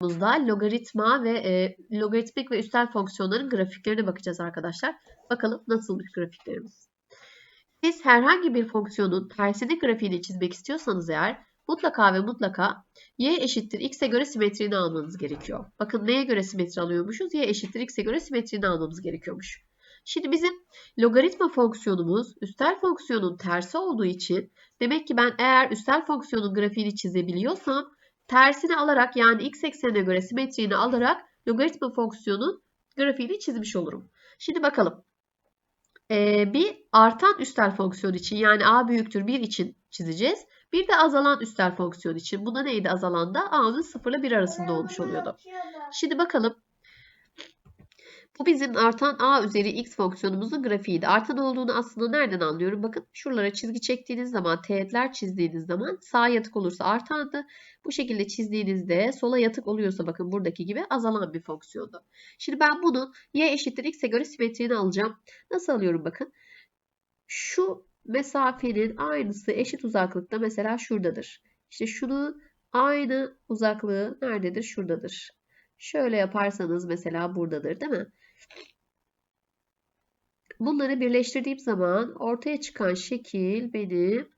videomuzda logaritma ve e, logaritmik ve üstel fonksiyonların grafiklerine bakacağız arkadaşlar. Bakalım nasılmış grafiklerimiz. Siz herhangi bir fonksiyonun tersini grafiğini çizmek istiyorsanız eğer mutlaka ve mutlaka y eşittir x'e göre simetrini almanız gerekiyor. Bakın neye göre simetri alıyormuşuz? y eşittir x'e göre simetrini almamız gerekiyormuş. Şimdi bizim logaritma fonksiyonumuz üstel fonksiyonun tersi olduğu için demek ki ben eğer üstel fonksiyonun grafiğini çizebiliyorsam tersini alarak yani x eksenine göre simetriğini alarak logaritma fonksiyonun grafiğini çizmiş olurum. Şimdi bakalım. Ee, bir artan üstel fonksiyon için yani a büyüktür 1 için çizeceğiz. Bir de azalan üstel fonksiyon için. Bunda neydi azalan da? a'nın 0 ile 1 arasında olmuş oluyordu. Şimdi bakalım. Bu bizim artan a üzeri x fonksiyonumuzun grafiğiydi. Artan olduğunu aslında nereden anlıyorum? Bakın şuralara çizgi çektiğiniz zaman, teğetler çizdiğiniz zaman sağ yatık olursa artandı. Bu şekilde çizdiğinizde sola yatık oluyorsa bakın buradaki gibi azalan bir fonksiyondu. Şimdi ben bunun y eşittir x'e göre simetriğini alacağım. Nasıl alıyorum bakın. Şu mesafenin aynısı eşit uzaklıkta mesela şuradadır. İşte şunun aynı uzaklığı nerededir? Şuradadır. Şöyle yaparsanız mesela buradadır değil mi? Bunları birleştirdiğim zaman ortaya çıkan şekil benim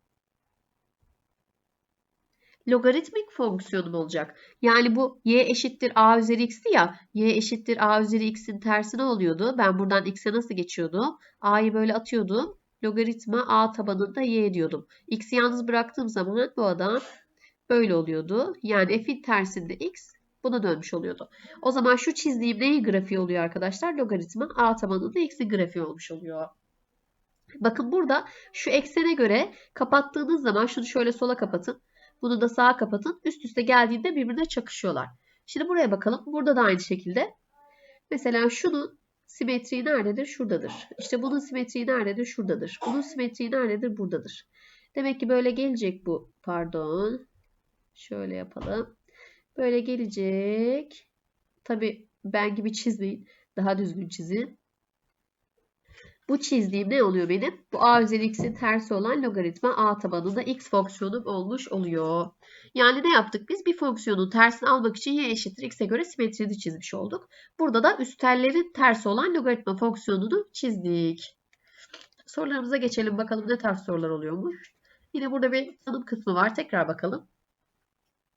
logaritmik fonksiyonum olacak. Yani bu y eşittir a üzeri x'ti ya. y eşittir a üzeri x'in tersi ne oluyordu? Ben buradan x'e nasıl geçiyordum? a'yı böyle atıyordum. Logaritma a tabanında y diyordum. x'i yalnız bıraktığım zaman bu adam böyle oluyordu. Yani f'in tersinde x buna dönmüş oluyordu. O zaman şu çizdiğim neyin grafiği oluyor arkadaşlar? Logaritma a tabanında x'in grafiği olmuş oluyor. Bakın burada şu eksene göre kapattığınız zaman şunu şöyle sola kapatın. Bunu da sağa kapatın. Üst üste geldiğinde birbirine çakışıyorlar. Şimdi buraya bakalım. Burada da aynı şekilde. Mesela şunun simetriği nerededir? Şuradadır. İşte bunun simetriği nerededir? Şuradadır. Bunun simetriği nerededir? Buradadır. Demek ki böyle gelecek bu. Pardon. Şöyle yapalım. Böyle gelecek. Tabi ben gibi çizmeyin. Daha düzgün çizin. Bu çizdiğim ne oluyor benim? Bu a üzeri x'in tersi olan logaritma a tabanında x fonksiyonum olmuş oluyor. Yani ne yaptık biz? Bir fonksiyonun tersini almak için y eşittir x'e göre simetrini çizmiş olduk. Burada da üstellerin tersi olan logaritma fonksiyonunu çizdik. Sorularımıza geçelim bakalım ne tarz sorular oluyormuş. Yine burada bir tanım kısmı var. Tekrar bakalım.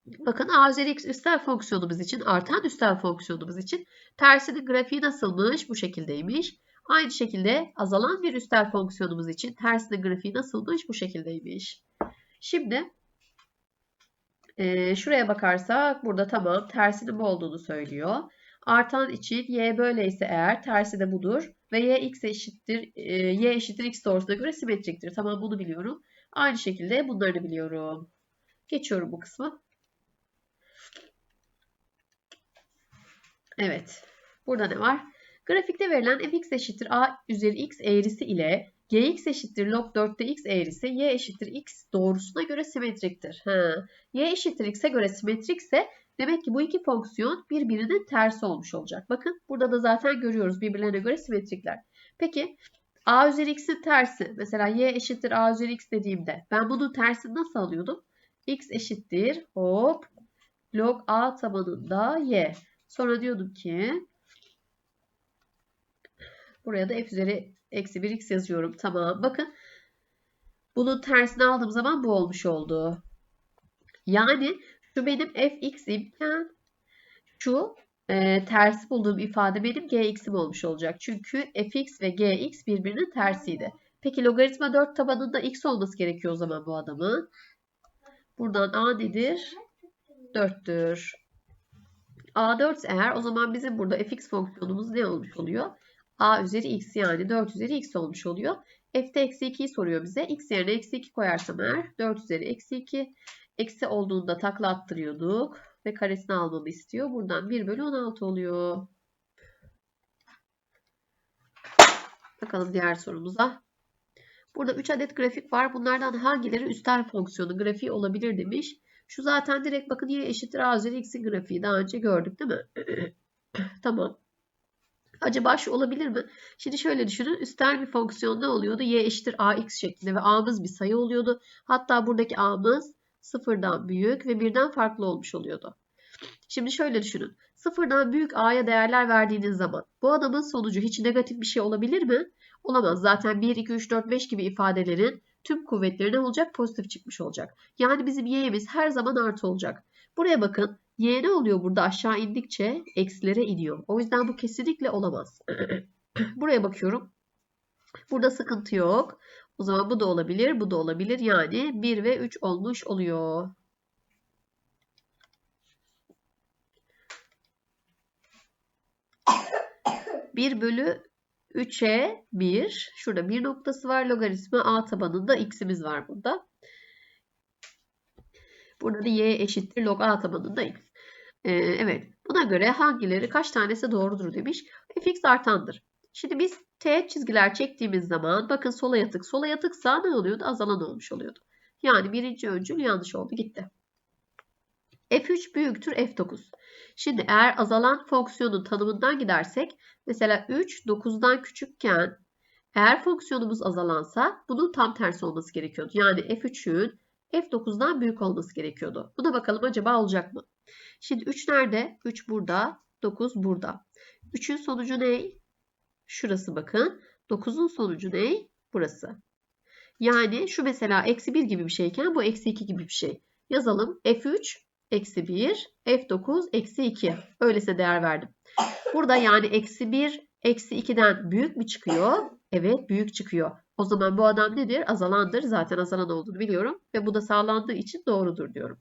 Bakın a üstel fonksiyonumuz için artan üstel fonksiyonumuz için tersinin grafiği nasılmış? Bu şekildeymiş. Aynı şekilde azalan bir üstel fonksiyonumuz için tersinin grafiği nasılmış? Bu şekildeymiş. Şimdi e, şuraya bakarsak burada tamam tersinin bu olduğunu söylüyor. Artan için y böyleyse eğer tersi de budur. Ve y x eşittir e, y eşittir x doğrusuna göre simetriktir. Tamam bunu biliyorum. Aynı şekilde bunları biliyorum. Geçiyorum bu kısmı. Evet. Burada ne var? Grafikte verilen fx eşittir a üzeri x eğrisi ile gx eşittir log 4'te x eğrisi y eşittir x doğrusuna göre simetriktir. Ha. y eşittir x'e göre simetrikse demek ki bu iki fonksiyon birbirinin tersi olmuş olacak. Bakın burada da zaten görüyoruz birbirlerine göre simetrikler. Peki a üzeri x'in tersi mesela y eşittir a üzeri x dediğimde ben bunun tersini nasıl alıyordum? x eşittir hop log a tabanında y. Sonra diyordum ki buraya da f üzeri eksi 1 x yazıyorum. Tamam. Bakın bunun tersini aldığım zaman bu olmuş oldu. Yani şu benim fx imkan şu e, tersi bulduğum ifade benim gx'im olmuş olacak. Çünkü fx ve gx birbirinin tersiydi. Peki logaritma 4 tabanında x olması gerekiyor o zaman bu adamın. Buradan a nedir? 4'tür. A4 eğer o zaman bizim burada fx fonksiyonumuz ne olmuş oluyor? A üzeri x yani 4 üzeri x olmuş oluyor. F'de eksi 2'yi soruyor bize. X yerine eksi 2 koyarsam eğer 4 üzeri eksi 2. Eksi olduğunda takla attırıyorduk. Ve karesini almamı istiyor. Buradan 1 bölü 16 oluyor. Bakalım diğer sorumuza. Burada 3 adet grafik var. Bunlardan hangileri üstel fonksiyonu grafiği olabilir demiş. Şu zaten direkt bakın y eşittir a üzeri x'in grafiği. Daha önce gördük değil mi? tamam. Acaba şu olabilir mi? Şimdi şöyle düşünün. Üstel bir fonksiyon ne oluyordu? y eşittir ax şeklinde ve a'mız bir sayı oluyordu. Hatta buradaki a'mız sıfırdan büyük ve birden farklı olmuş oluyordu. Şimdi şöyle düşünün. Sıfırdan büyük a'ya değerler verdiğiniz zaman bu adamın sonucu hiç negatif bir şey olabilir mi? Olamaz. Zaten 1, 2, 3, 4, 5 gibi ifadelerin tüm kuvvetleri ne olacak? Pozitif çıkmış olacak. Yani bizim y'miz her zaman artı olacak. Buraya bakın. Y ne oluyor burada aşağı indikçe eksilere iniyor. O yüzden bu kesinlikle olamaz. Buraya bakıyorum. Burada sıkıntı yok. O zaman bu da olabilir, bu da olabilir. Yani 1 ve 3 olmuş oluyor. Bir bölü 3'e 1. Şurada bir noktası var. Logaritma a tabanında x'imiz var burada. Burada da y eşittir log a tabanında x. Ee, evet. Buna göre hangileri kaç tanesi doğrudur demiş. fx artandır. Şimdi biz teğet çizgiler çektiğimiz zaman bakın sola yatık. Sola yatıksa ne oluyordu? Azalan olmuş oluyordu. Yani birinci öncül yanlış oldu gitti. F3 büyüktür F9. Şimdi eğer azalan fonksiyonun tanımından gidersek mesela 3 9'dan küçükken eğer fonksiyonumuz azalansa bunun tam tersi olması gerekiyordu. Yani F3'ün F9'dan büyük olması gerekiyordu. Buna bakalım acaba olacak mı? Şimdi 3 nerede? 3 burada. 9 burada. 3'ün sonucu ne? Şurası bakın. 9'un sonucu ne? Burası. Yani şu mesela eksi 1 gibi bir şeyken bu eksi 2 gibi bir şey. Yazalım. F3 eksi 1, F9 eksi 2. Öylese değer verdim. Burada yani eksi 1 eksi 2'den büyük mü çıkıyor? Evet büyük çıkıyor. O zaman bu adam nedir? Azalandır. Zaten azalan olduğunu biliyorum. Ve bu da sağlandığı için doğrudur diyorum.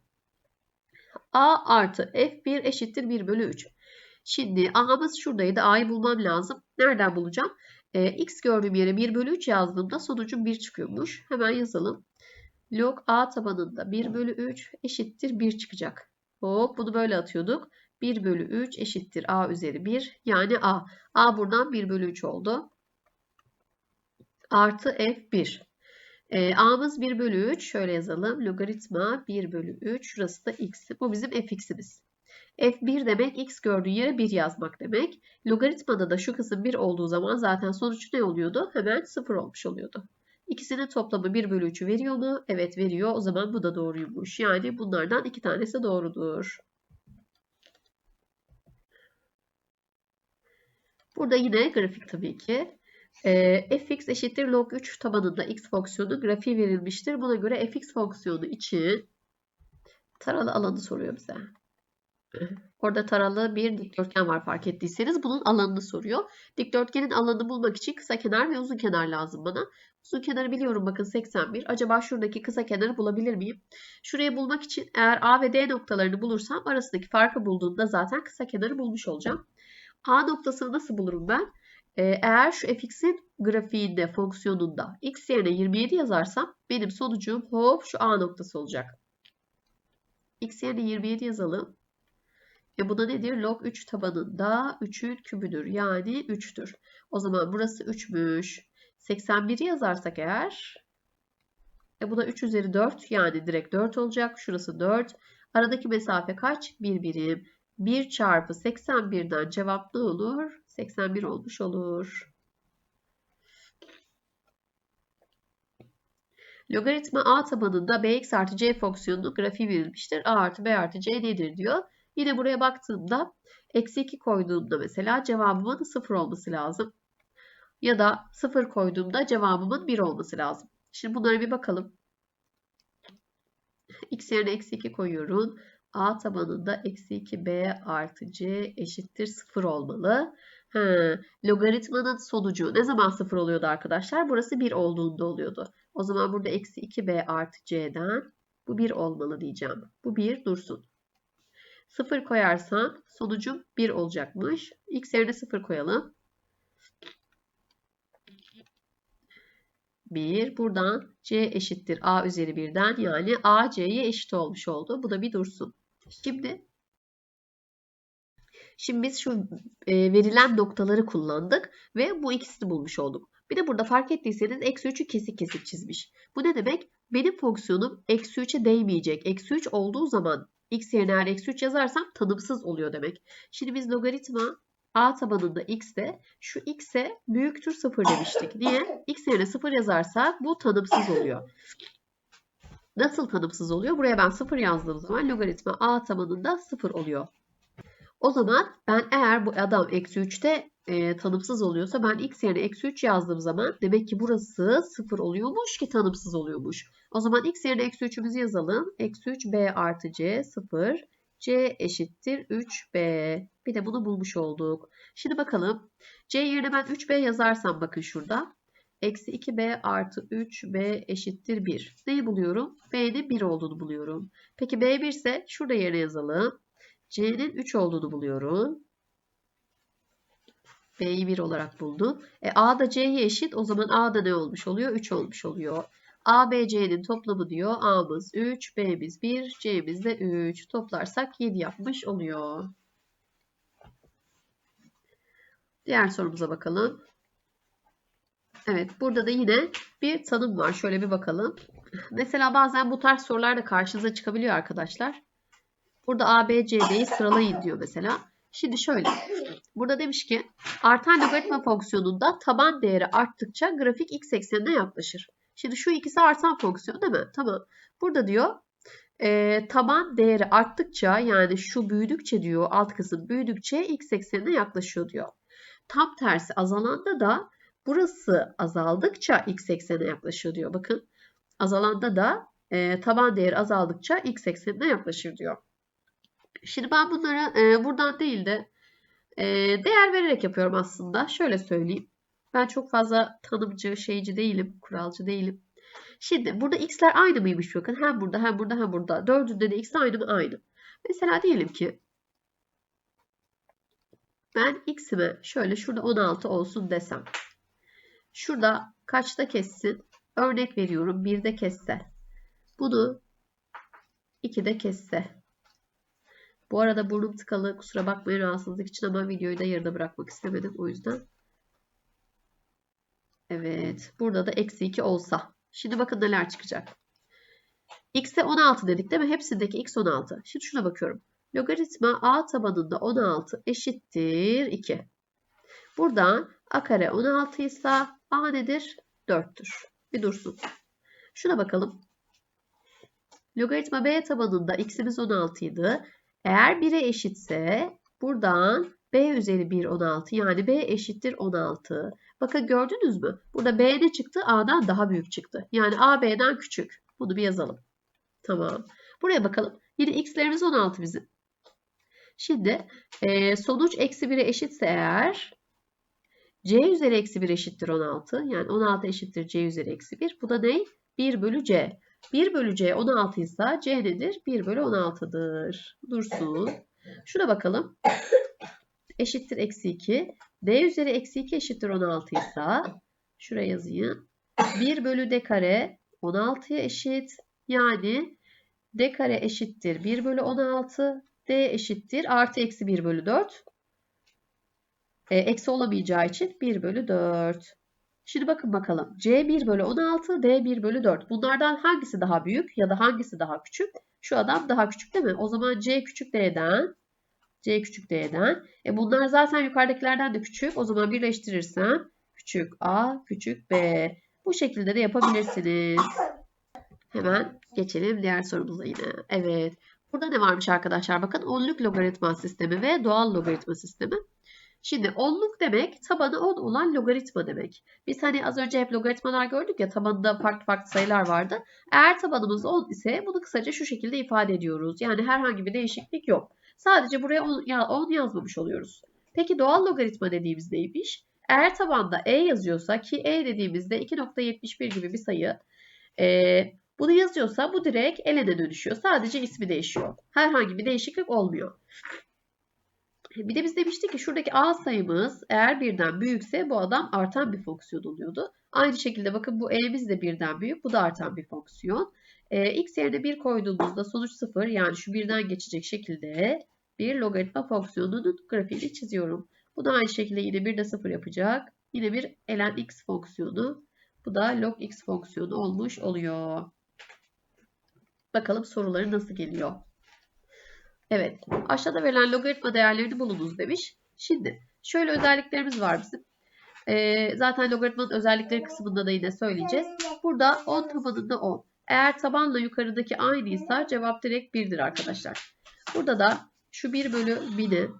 A artı F1 eşittir 1 bölü 3. Şimdi A'mız şuradaydı. A'yı bulmam lazım. Nereden bulacağım? Ee, X gördüğüm yere 1 bölü 3 yazdığımda sonucum 1 çıkıyormuş. Hemen yazalım. Log A tabanında 1 bölü 3 eşittir 1 çıkacak. Hop bunu böyle atıyorduk. 1 bölü 3 eşittir A üzeri 1. Yani A. A buradan 1 bölü 3 oldu. Artı F1. E, A'mız 1 bölü 3. Şöyle yazalım. Logaritma 1 bölü 3. Şurası da X. Bu bizim Fx'imiz. F1 demek X gördüğü yere 1 yazmak demek. Logaritmada da şu kısım 1 olduğu zaman zaten sonuç ne oluyordu? Hemen 0 olmuş oluyordu. İkisinin toplamı 1 bölü 3'ü veriyor mu? Evet veriyor. O zaman bu da doğruymuş. Yani bunlardan iki tanesi doğrudur. Burada yine grafik tabii ki. E, fx eşittir log 3 tabanında x fonksiyonu grafiği verilmiştir. Buna göre fx fonksiyonu için taralı alanı soruyor bize. Orada taralı bir dikdörtgen var fark ettiyseniz. Bunun alanını soruyor. Dikdörtgenin alanını bulmak için kısa kenar ve uzun kenar lazım bana. Uzun kenarı biliyorum bakın 81. Acaba şuradaki kısa kenarı bulabilir miyim? Şurayı bulmak için eğer A ve D noktalarını bulursam arasındaki farkı bulduğumda zaten kısa kenarı bulmuş olacağım. A noktasını nasıl bulurum ben? Ee, eğer şu fx'in grafiğinde, fonksiyonunda x yerine 27 yazarsam benim sonucum hop şu A noktası olacak. x yerine 27 yazalım. E bu da nedir? Log 3 tabanında 3'ün kübüdür. Yani 3'tür. O zaman burası 3'müş. 81'i yazarsak eğer e bu da 3 üzeri 4 yani direkt 4 olacak. Şurası 4. Aradaki mesafe kaç? 1 birim. 1 çarpı 81'den cevap ne olur? 81 olmuş olur. Logaritma a tabanında bx artı c fonksiyonunun grafiği verilmiştir. a artı b artı c nedir diyor. Yine buraya baktığımda eksi 2 koyduğumda mesela cevabımın 0 olması lazım. Ya da 0 koyduğumda cevabımın 1 olması lazım. Şimdi bunlara bir bakalım. x yerine eksi 2 koyuyorum. a tabanında eksi 2b artı c eşittir 0 olmalı. Ha, logaritmanın sonucu ne zaman 0 oluyordu arkadaşlar? Burası 1 olduğunda oluyordu. O zaman burada eksi 2b artı c'den bu 1 olmalı diyeceğim. Bu 1 dursun. 0 koyarsam sonucum 1 olacakmış. X yerine 0 koyalım. 1. Buradan C eşittir A üzeri 1'den yani A C'ye eşit olmuş oldu. Bu da bir dursun. Şimdi Şimdi biz şu e, verilen noktaları kullandık ve bu ikisini bulmuş olduk. Bir de burada fark ettiyseniz eksi 3'ü kesik kesik çizmiş. Bu ne demek? Benim fonksiyonum eksi 3'e değmeyecek. Eksi 3 olduğu zaman x yerine eğer eksi 3 yazarsam tanımsız oluyor demek. Şimdi biz logaritma a tabanında x'te şu x'e büyüktür 0 demiştik. Niye? x yerine 0 yazarsak bu tanımsız oluyor. Nasıl tanımsız oluyor? Buraya ben 0 yazdığım zaman logaritma a tabanında 0 oluyor. O zaman ben eğer bu adam eksi 3'te e, tanımsız oluyorsa ben x yerine eksi 3 yazdığım zaman demek ki burası 0 oluyormuş ki tanımsız oluyormuş. O zaman x yerine eksi 3'ümüzü yazalım. Eksi 3 b artı c 0. c eşittir 3b. Bir de bunu bulmuş olduk. Şimdi bakalım. c yerine ben 3b yazarsam bakın şurada. Eksi 2b artı 3b eşittir 1. Neyi buluyorum? b'nin 1 olduğunu buluyorum. Peki b 1 ise şurada yerine yazalım. c'nin 3 olduğunu buluyorum. B'yi 1 olarak buldu. E, A da C'ye eşit. O zaman A da ne olmuş oluyor? 3 olmuş oluyor. A, B, C'nin toplamı diyor. A'mız 3, B'miz 1, C'miz de 3. Toplarsak 7 yapmış oluyor. Diğer sorumuza bakalım. Evet burada da yine bir tanım var. Şöyle bir bakalım. Mesela bazen bu tarz sorular da karşınıza çıkabiliyor arkadaşlar. Burada A, B, C, D'yi sıralayın diyor mesela. Şimdi şöyle. Burada demiş ki artan logaritma fonksiyonunda taban değeri arttıkça grafik x eksenine yaklaşır. Şimdi şu ikisi artan fonksiyon değil mi? Tamam. Burada diyor e, taban değeri arttıkça yani şu büyüdükçe diyor alt kısım büyüdükçe x eksenine yaklaşıyor diyor. Tam tersi azalanda da burası azaldıkça x eksenine yaklaşıyor diyor. Bakın azalanda da e, taban değeri azaldıkça x eksenine yaklaşır diyor. Şimdi ben bunları e, buradan değil de e, değer vererek yapıyorum aslında. Şöyle söyleyeyim. Ben çok fazla tanımcı, şeyci değilim, kuralcı değilim. Şimdi burada x'ler aynı mıymış bakın. Hem burada hem burada hem burada. Dördünde de x aynı mı? Aynı. Mesela diyelim ki ben x'ime şöyle şurada 16 olsun desem. Şurada kaçta kessin? Örnek veriyorum 1'de kesse. Bunu 2'de kesse. Bu arada burnum tıkalı. Kusura bakmayın rahatsızlık için ama videoyu da yarıda bırakmak istemedim. O yüzden. Evet. Burada da eksi 2 olsa. Şimdi bakın neler çıkacak. X'e 16 dedik değil mi? Hepsindeki x 16. Şimdi şuna bakıyorum. Logaritma a tabanında 16 eşittir 2. Buradan a kare 16 ise a nedir? 4'tür. Bir dursun. Şuna bakalım. Logaritma b tabanında x'imiz 16 idi. Eğer 1'e eşitse buradan b üzeri 1 16 yani b eşittir 16. Bakın gördünüz mü? Burada b ne çıktı? a'dan daha büyük çıktı. Yani a b'den küçük. Bunu bir yazalım. Tamam. Buraya bakalım. Yine x'lerimiz 16 bizim. Şimdi e, sonuç eksi 1'e eşitse eğer c üzeri eksi 1 eşittir 16. Yani 16 eşittir c üzeri eksi 1. Bu da ne? 1 bölü c. 1 bölü c 16 ise c nedir? 1 bölü 16'dır. Dursun. Şuna bakalım. Eşittir eksi 2. d üzeri eksi 2 eşittir 16 ise şuraya yazayım. 1 bölü d kare 16'ya eşit. Yani d kare eşittir 1 bölü 16. d eşittir artı eksi 1 bölü 4. E, eksi olamayacağı için 1 bölü 4. Şimdi bakın bakalım. C 1 bölü 16, D 1 bölü 4. Bunlardan hangisi daha büyük ya da hangisi daha küçük? Şu adam daha küçük değil mi? O zaman C küçük D'den. C küçük D'den. E bunlar zaten yukarıdakilerden de küçük. O zaman birleştirirsem küçük A, küçük B. Bu şekilde de yapabilirsiniz. Hemen geçelim diğer sorumuza yine. Evet. Burada ne varmış arkadaşlar? Bakın onluk logaritma sistemi ve doğal logaritma sistemi. Şimdi onluk demek tabanı 10 olan logaritma demek. Biz hani az önce hep logaritmalar gördük ya tabanında farklı farklı sayılar vardı. Eğer tabanımız 10 ise bunu kısaca şu şekilde ifade ediyoruz. Yani herhangi bir değişiklik yok. Sadece buraya 10, yazmamış oluyoruz. Peki doğal logaritma dediğimiz neymiş? Eğer tabanda e yazıyorsa ki e dediğimizde 2.71 gibi bir sayı e, bunu yazıyorsa bu direkt elene dönüşüyor. Sadece ismi değişiyor. Herhangi bir değişiklik olmuyor. Bir de biz demiştik ki şuradaki a sayımız eğer birden büyükse bu adam artan bir fonksiyon oluyordu. Aynı şekilde bakın bu e'miz de birden büyük. Bu da artan bir fonksiyon. E, x yerine 1 koyduğumuzda sonuç 0 yani şu birden geçecek şekilde bir logaritma fonksiyonunun grafiğini çiziyorum. Bu da aynı şekilde yine 1 de 0 yapacak. Yine bir ln x fonksiyonu. Bu da log x fonksiyonu olmuş oluyor. Bakalım soruları nasıl geliyor. Evet. Aşağıda verilen logaritma değerlerini bulunuz demiş. Şimdi şöyle özelliklerimiz var bizim. Ee, zaten logaritmanın özellikleri kısmında da yine söyleyeceğiz. Burada 10 tabanında 10. Eğer tabanla yukarıdaki aynıysa cevap direkt 1'dir arkadaşlar. Burada da şu 1 bölü 1000'i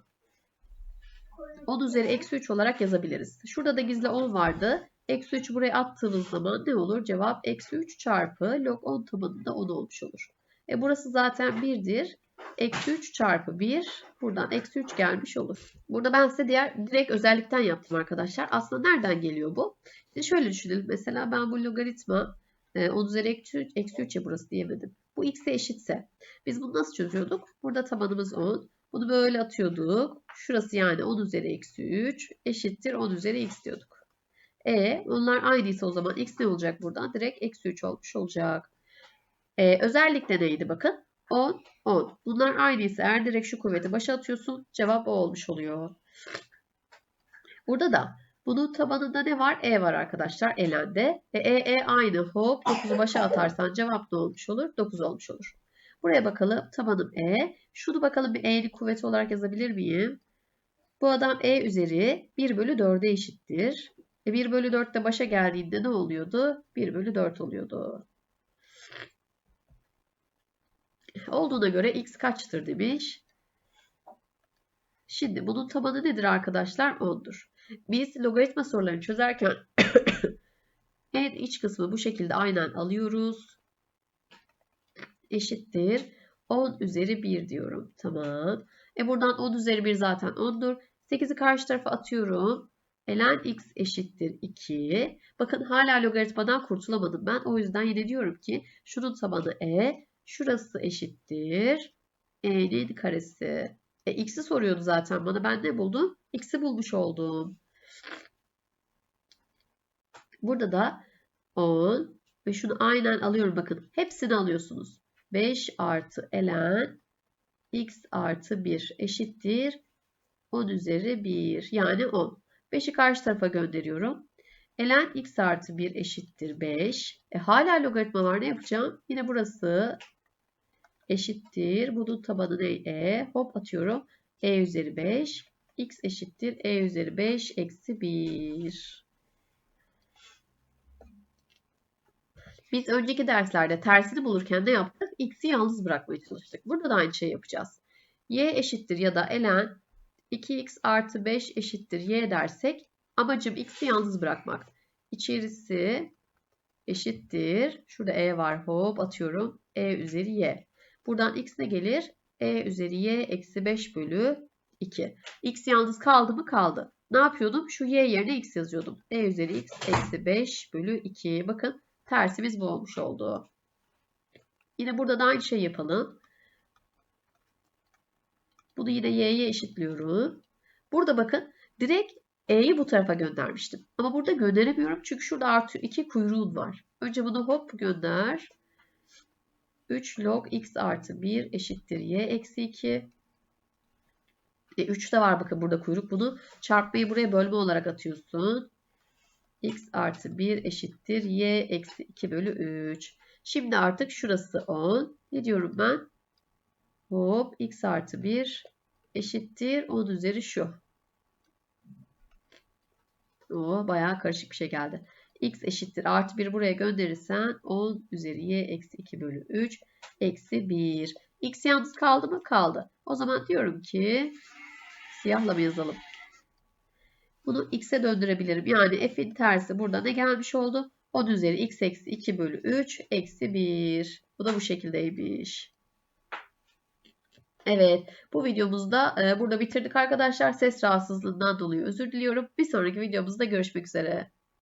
10 üzeri eksi 3 olarak yazabiliriz. Şurada da gizli 10 vardı. Eksi 3 buraya attığımız zaman ne olur? Cevap eksi 3 çarpı log 10 tabanında 10 olmuş olur. E burası zaten 1'dir. Eksi 3 çarpı 1. Buradan eksi 3 gelmiş olur. Burada ben size diğer direkt özellikten yaptım arkadaşlar. Aslında nereden geliyor bu? Şimdi şöyle düşünelim. Mesela ben bu logaritma 10 üzeri eksi 3, eksi 3 ya burası diyemedim. Bu x'e eşitse. Biz bunu nasıl çözüyorduk? Burada tabanımız 10. Bunu böyle atıyorduk. Şurası yani 10 üzeri eksi 3 eşittir 10 üzeri x diyorduk. E onlar aynıysa o zaman x ne olacak buradan? Direkt eksi 3 olmuş olacak. E, özellikle neydi bakın? 10, 10. Bunlar aynıysa eğer direkt şu kuvveti başa atıyorsun cevap o olmuş oluyor. Burada da bunun tabanında ne var? E var arkadaşlar elende. E, e, e aynı hop 9'u başa atarsan cevap ne olmuş olur? 9 olmuş olur. Buraya bakalım tabanım E. Şunu bakalım bir E'li kuvveti olarak yazabilir miyim? Bu adam E üzeri 1 bölü 4'e eşittir. E 1 bölü 4 de başa geldiğinde ne oluyordu? 1 bölü 4 oluyordu. Olduğuna göre x kaçtır demiş. Şimdi bunun tabanı nedir arkadaşlar? 10'dur. Biz logaritma sorularını çözerken en iç kısmı bu şekilde aynen alıyoruz. Eşittir. 10 üzeri 1 diyorum. Tamam. E buradan 10 üzeri 1 zaten 10'dur. 8'i karşı tarafa atıyorum. ln x eşittir 2. Bakın hala logaritmadan kurtulamadım ben. O yüzden yine diyorum ki şunun tabanı e. Şurası eşittir. e'nin karesi. E, x'i soruyordu zaten bana. Ben ne buldum? X'i bulmuş oldum. Burada da 10 ve şunu aynen alıyorum. Bakın hepsini alıyorsunuz. 5 artı ln x artı 1 eşittir 10 üzeri 1 yani 10. 5'i karşı tarafa gönderiyorum. ln x artı 1 eşittir 5. E, hala logaritma var ne yapacağım? Yine burası eşittir. Bunun tabanı ne? E. Hop atıyorum. E üzeri 5. X eşittir. E üzeri 5 eksi 1. Biz önceki derslerde tersini bulurken ne yaptık? X'i yalnız bırakmaya çalıştık. Burada da aynı şey yapacağız. Y eşittir ya da ln 2x artı 5 eşittir y dersek amacım x'i yalnız bırakmak. İçerisi eşittir. Şurada e var hop atıyorum. e üzeri y. Buradan x ne gelir? e üzeri y eksi 5 bölü 2. x yalnız kaldı mı? Kaldı. Ne yapıyordum? Şu y yerine x yazıyordum. e üzeri x eksi 5 bölü 2. Bakın tersimiz bu olmuş oldu. Yine burada da aynı şey yapalım. Bunu yine y'ye eşitliyorum. Burada bakın direkt e'yi bu tarafa göndermiştim. Ama burada gönderemiyorum çünkü şurada artı 2 kuyruğum var. Önce bunu hop gönder. 3 log x artı 1 eşittir y eksi 2. E, 3 de var bakın burada kuyruk. Bunu çarpmayı buraya bölme olarak atıyorsun. x artı 1 eşittir y eksi 2 bölü 3. Şimdi artık şurası 10. Ne diyorum ben? Hop x artı 1 eşittir 10 üzeri şu. O bayağı karışık bir şey geldi x eşittir artı 1 buraya gönderirsen 10 üzeri y eksi 2 bölü 3 eksi 1. x yalnız kaldı mı? Kaldı. O zaman diyorum ki siyahla mı yazalım? Bunu x'e döndürebilirim. Yani f'in tersi burada ne gelmiş oldu? 10 üzeri x eksi 2 bölü 3 eksi 1. Bu da bu şekildeymiş. Evet bu videomuzda e, burada bitirdik arkadaşlar. Ses rahatsızlığından dolayı özür diliyorum. Bir sonraki videomuzda görüşmek üzere.